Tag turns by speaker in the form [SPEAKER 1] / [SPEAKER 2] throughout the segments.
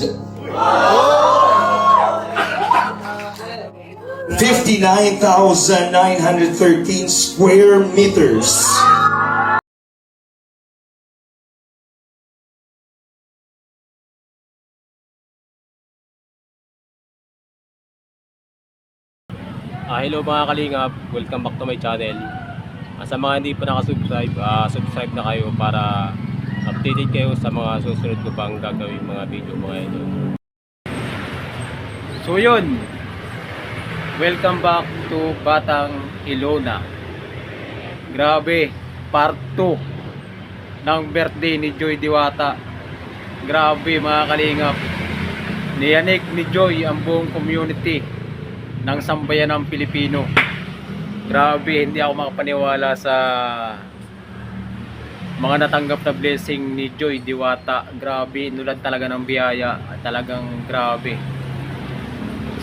[SPEAKER 1] 59,913 square meters.
[SPEAKER 2] Ah, hello mga kalingap, welcome back to my channel. Ah, sa mga hindi pa nakasubscribe, ah, subscribe na kayo para updated kayo sa mga susunod ko pang gagawin mga video mga idol. So yun, welcome back to Batang Ilona. Grabe, part 2 ng birthday ni Joy Diwata. Grabe mga kalingap, niyanig ni Joy ang buong community ng sambayan ng Pilipino. Grabe, hindi ako makapaniwala sa mga natanggap na blessing ni Joy Diwata. Grabe, inulan talaga ng biyaya. Talagang grabe.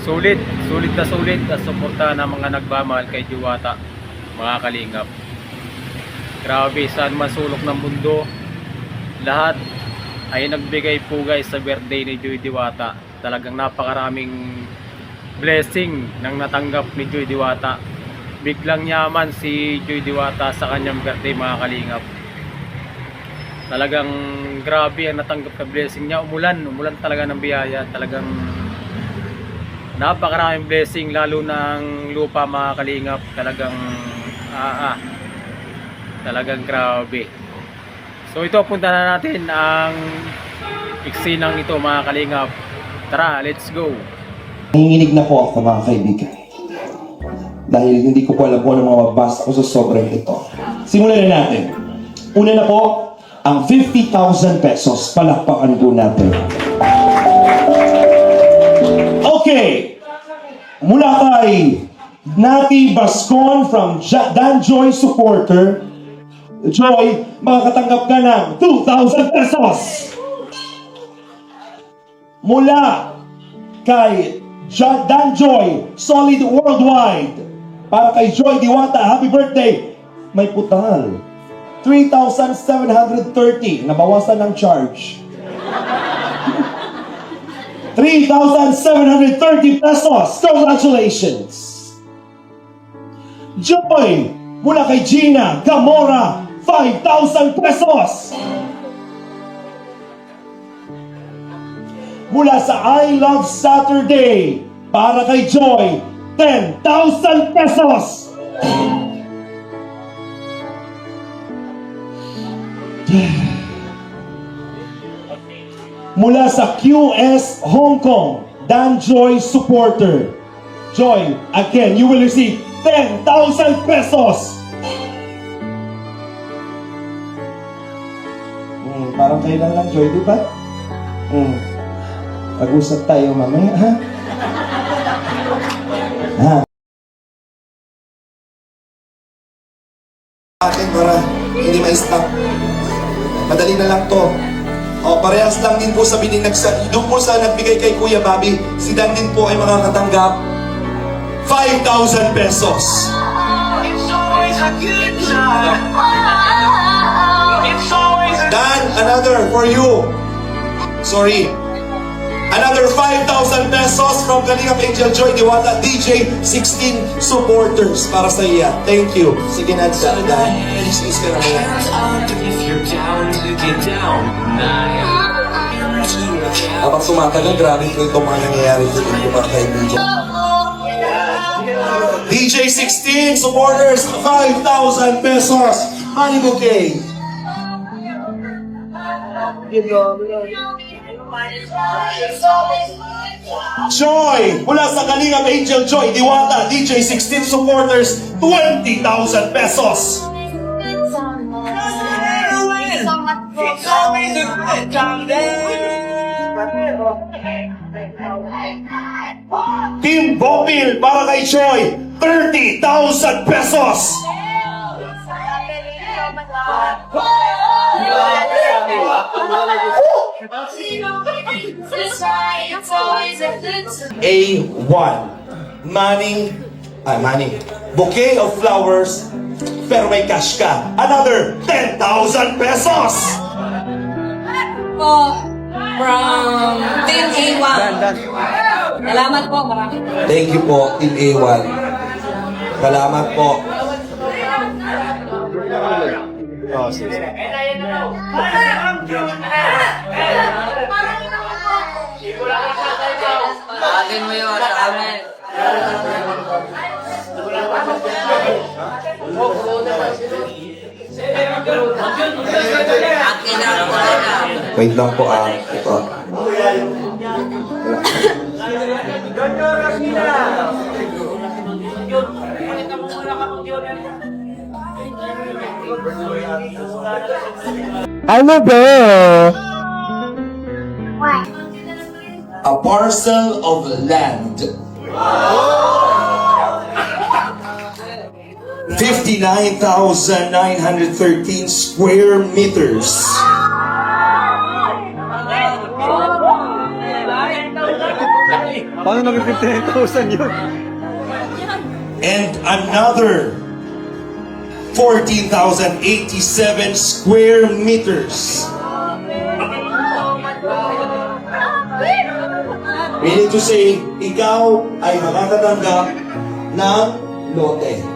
[SPEAKER 2] Sulit, sulit na sulit at suporta ng mga nagmamahal kay Diwata, mga kalingap. Grabe, saan man sulok ng mundo, lahat ay nagbigay pugay sa birthday ni Joy Diwata. Talagang napakaraming blessing nang natanggap ni Joy Diwata. Biglang yaman si Joy Diwata sa kanyang birthday mga kalingap. Talagang grabe ang natanggap na blessing niya. Umulan, umulan talaga ng biyaya. Talagang napakaraming blessing lalo ng lupa mga kalingap. Talagang ah, ah, talagang grabe. So ito punta na natin ang iksinang ito mga kalingap. Tara, let's go.
[SPEAKER 1] Nanginginig na po ako mga kaibigan. Dahil hindi ko po alam kung ano mga mabasa ko sa sobrang ito. Simulan na natin. Una na po, ang 50,000 pesos. Palakpakan po natin. Okay. Mula kay Nati Bascon from Dan Joy Supporter. Joy, makakatanggap ka ng 2,000 pesos. Mula kay Dan Joy, Solid Worldwide. Para kay Joy Diwata, happy birthday! May putal. 3,730. Nabawasan ng charge. 3,730 pesos. Congratulations! Joy, mula kay Gina Gamora, 5,000 pesos. mula sa I Love Saturday para kay Joy, 10,000 pesos! Mula sa QS Hong Kong, Dan Joy supporter. Joy, again, you will receive 10,000 pesos! Hmm, parang kailan lang, Joy, di ba? Hmm. Pag-usap tayo mamaya, ha? Ha? Atin para hindi ma-stop. Madali na lang to. O, parehas lang din po sa bininagsa. Doon po sa nagbigay kay Kuya Bobby, si Dan din po ay makakatanggap 5,000 pesos.
[SPEAKER 3] It's always a good time. It's always a
[SPEAKER 1] Dan, another for you. Sorry. Another 5,000 pesos from Kalingap Angel Joy Diwata DJ 16 supporters para sa iya. Thank you. Sige na, Dan. Dan. Please, ka na
[SPEAKER 3] down to get down.
[SPEAKER 1] Habang tumatagal, grabe po itong mga nangyayari dito po mga kaibigan. DJ 16 supporters, 5,000 pesos. Money bouquet. Joy! Mula sa Kalingap Angel Joy, Diwata, DJ 16 supporters, 20,000 pesos.
[SPEAKER 3] Good time
[SPEAKER 1] Team Bopil para kay Joy, 30,000 pesos. A1. Money, ah, money. Bouquet of flowers, pero may cash ka. Another 10,000 pesos.
[SPEAKER 4] Oh, from Team
[SPEAKER 2] Pandan.
[SPEAKER 4] Salamat po, maraming
[SPEAKER 1] Thank you po, Team A1. Salamat po.
[SPEAKER 2] Oh, sige.
[SPEAKER 4] Tawagin mo yun sa amin. Akin na, wala na.
[SPEAKER 1] Wait lang po ah. Ito.
[SPEAKER 2] Ano ba?
[SPEAKER 1] A parcel of land. 59,913 square meters.
[SPEAKER 2] Paano naging 59,000 yun?
[SPEAKER 1] And another 14,087 square meters. Meaning to say, ikaw ay makakatanggap ng lote.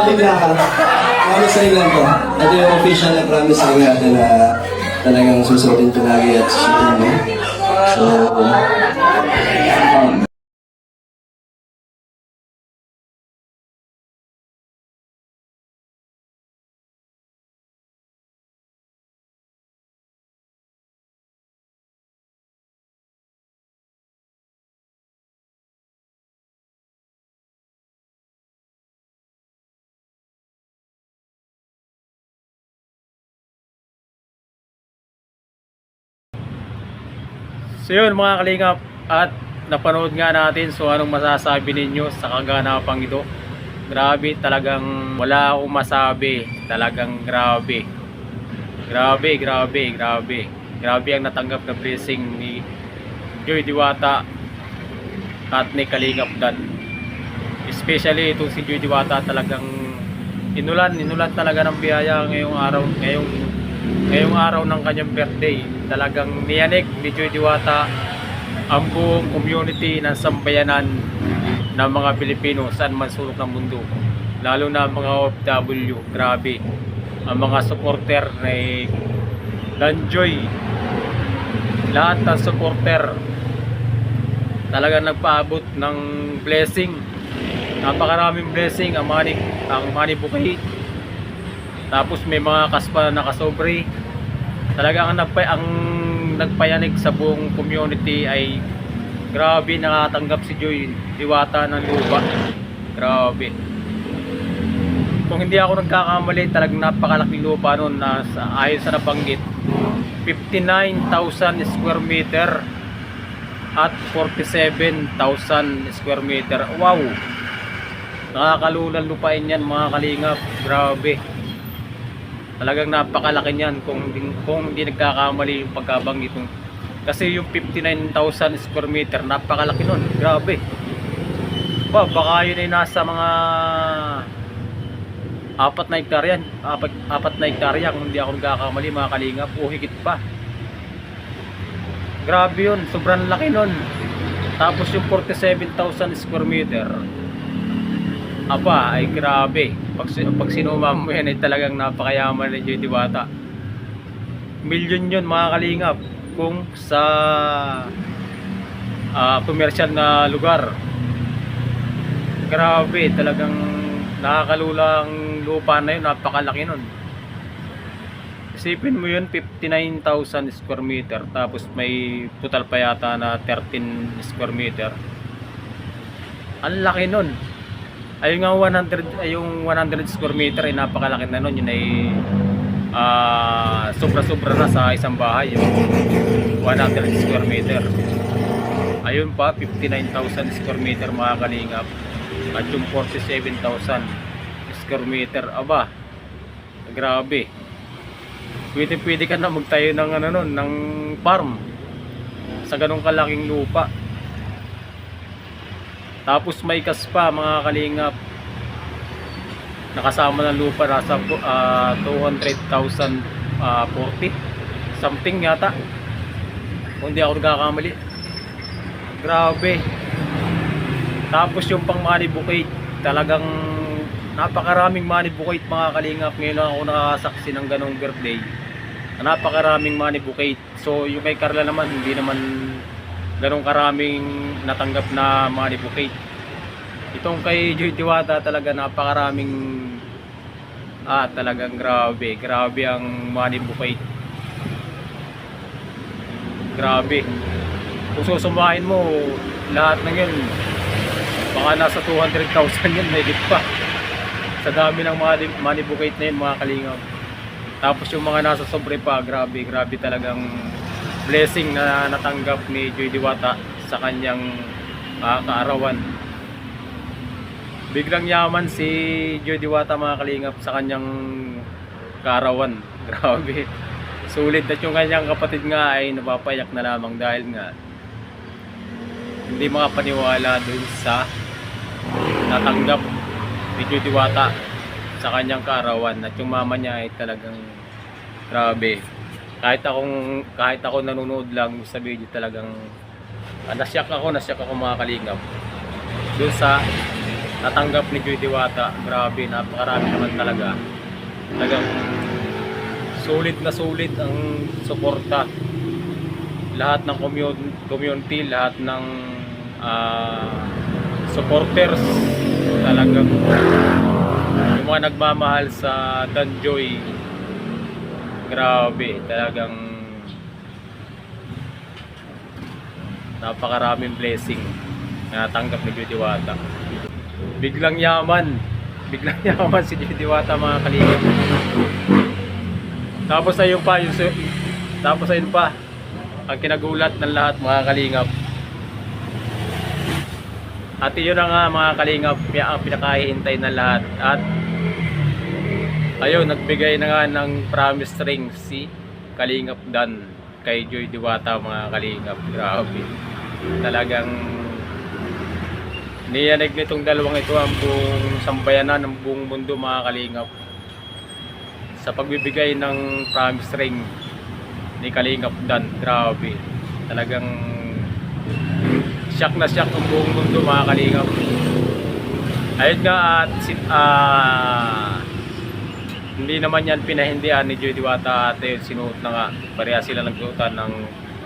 [SPEAKER 5] Mga biglakan, promise ring lang to. Ito yung official na promise ring natin na talagang susuotin ko lagi at susuotin mo. So,
[SPEAKER 2] So yun mga kalingap at napanood nga natin so anong masasabi ninyo sa kaganapang ito? Grabe talagang wala akong masabi. Talagang grabe. Grabe grabe grabe. Grabe ang natanggap na blessing ni Joy Diwata at ni Kalingap Dan. Especially itong si Joy Diwata talagang inulan inulan talaga ng biyaya ngayong araw ngayong ngayong araw ng kanyang birthday talagang niyanig ni Joy Diwata ang buong community ng sambayanan ng mga Pilipino saan man sulok ng mundo. Lalo na mga OFW grabe ang mga supporter ni Lanjoy. Lahat ng supporter talagang nagpaabot ng blessing. Napakaraming blessing ang mani ang mani bukay tapos may mga kaspa na nakasobre. Talagang ang, nagpay, ang nagpayanig sa buong community ay grabe nakatanggap si Joy Diwata ng lupa. Grabe. Kung hindi ako nagkakamali, talagang napakalaking lupa noon na sa, ayon sa nabanggit. 59,000 square meter at 47,000 square meter. Wow! Nakakalulan lupain yan mga kalingap. Grabe. Talagang napakalaki niyan kung di- kung hindi nagkakamali yung pagkabanggit nung kasi yung 59,000 square meter napakalaki nun. Grabe. Ba, baka yun ay nasa mga apat na hektar yan. Apat, apat na hektar yan kung hindi ako nagkakamali mga kalingap o higit pa. Grabe yun. Sobrang laki nun. Tapos yung 47,000 square meter Aba, ay grabe. Pag, pag sinuma mo yan, ay talagang napakayaman ni Joy Diwata. Milyon yun mga kalingap kung sa ah, commercial na lugar. Grabe, talagang nakakalulang lupa na yun, napakalaki nun. Isipin mo yun, 59,000 square meter. Tapos may total pa yata na 13 square meter. Ang laki nun. Ay nga 100, ay yung 100 square meter ay napakalaki na nun. Yun ay ah, sobra-sobra na sa isang bahay. Yung 100 square meter. Ayun pa, 59,000 square meter mga kalingap. At yung 47,000 square meter. Aba, grabe. Pwede pwede ka na magtayo ng ano nun, ng farm. Sa ganong kalaking lupa. Tapos may kas pa mga kalingap. Nakasama ng lupa nasa ah, 200,000 ah, 40 something yata. Kung hindi ako nagkakamali. Grabe. Tapos yung pang money bouquet, talagang napakaraming money bouquet mga kalingap. Ngayon lang ako nakakasaksi ng ganong birthday. Napakaraming money bouquet. So yung kay Carla naman, hindi naman ganong karaming natanggap na money bouquet. Itong kay Joy talaga napakaraming ah talagang grabe. Grabe ang money bouquet. Grabe. Kung susumahin mo lahat ng yun, baka nasa 200,000 yun, may pa. Sa dami ng mga bouquet na yun, mga kalingaw. Tapos yung mga nasa sobre pa, grabe, grabe talagang blessing na natanggap ni Joy Diwata sa kanyang ah, kaarawan. Biglang yaman si Joy Diwata mga kalingap sa kanyang kaarawan. Grabe. Sulit at yung kanyang kapatid nga ay napapayak na lamang dahil nga hindi makapaniwala dun sa natanggap ni Joy Diwata sa kanyang kaarawan at yung mama niya ay talagang grabe kahit akong kahit ako nanonood lang sa video talagang uh, nasyak ako nasyak ako mga kalingap. Dun sa natanggap ni Joy Diwata grabe napakarami naman talaga. Talagang sulit na sulit ang suporta. Lahat ng commun- community lahat ng ah, supporters talagang yung mga nagmamahal sa Danjoy grabe talagang napakaraming blessing na natanggap ni Judy Wata biglang yaman biglang yaman si Judy Wata mga kalingap. Tapos ayun pa yung tapos ayun pa ang kinagulat ng lahat mga kalingap. At yun na nga mga kalingap ang pinakahihintay ng lahat. At ayun. Nagbigay na nga ng promise ring si Kalingap Dan kay Joy Diwata mga kalingap. Grabe. Talagang niyanig nitong dalawang ito ang buong sambayanan ng buong mundo mga kalingap. Sa pagbibigay ng promise ring ni Kalingap Dan grabe. Talagang shock na shock ang buong mundo mga kalingap. Ayun nga at ah, hindi naman yan pinahindihan ni Joy Diwata at yun, sinuot na nga. Pareha sila nagsuotan ng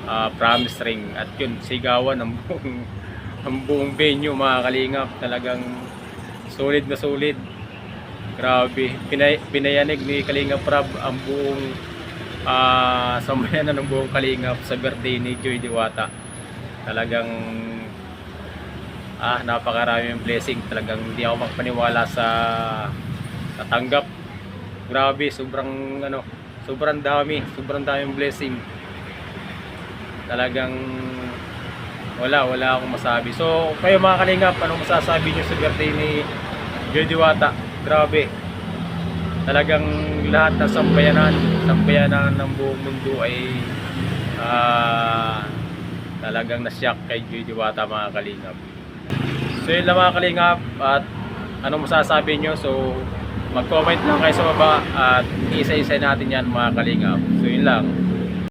[SPEAKER 2] ah, promise ring at yun sigawan ng buong ang buong venue mga kalingap. Talagang solid na solid. Grabe. Pinay, pinayanig ni Kalingap Rab ang buong ah sambayanan ng buong Kalingap sa birthday ni Joy Diwata talagang ah napakaraming blessing. Talagang hindi ako magpaniwala sa natanggap grabe sobrang ano sobrang dami. Sobrang daming blessing. Talagang wala wala akong masabi. So kayo mga kalingap anong masasabi nyo sa birthday ni Joy Diwata grabe. Talagang lahat ng sambayanan sambayanan ng buong mundo ay ah talagang nasyak kay Joy Diwata mga kalingap so yun lang mga kalingap at anong masasabi nyo so mag-comment lang kayo sa baba at isa-isa natin yan mga kalingap. So yun lang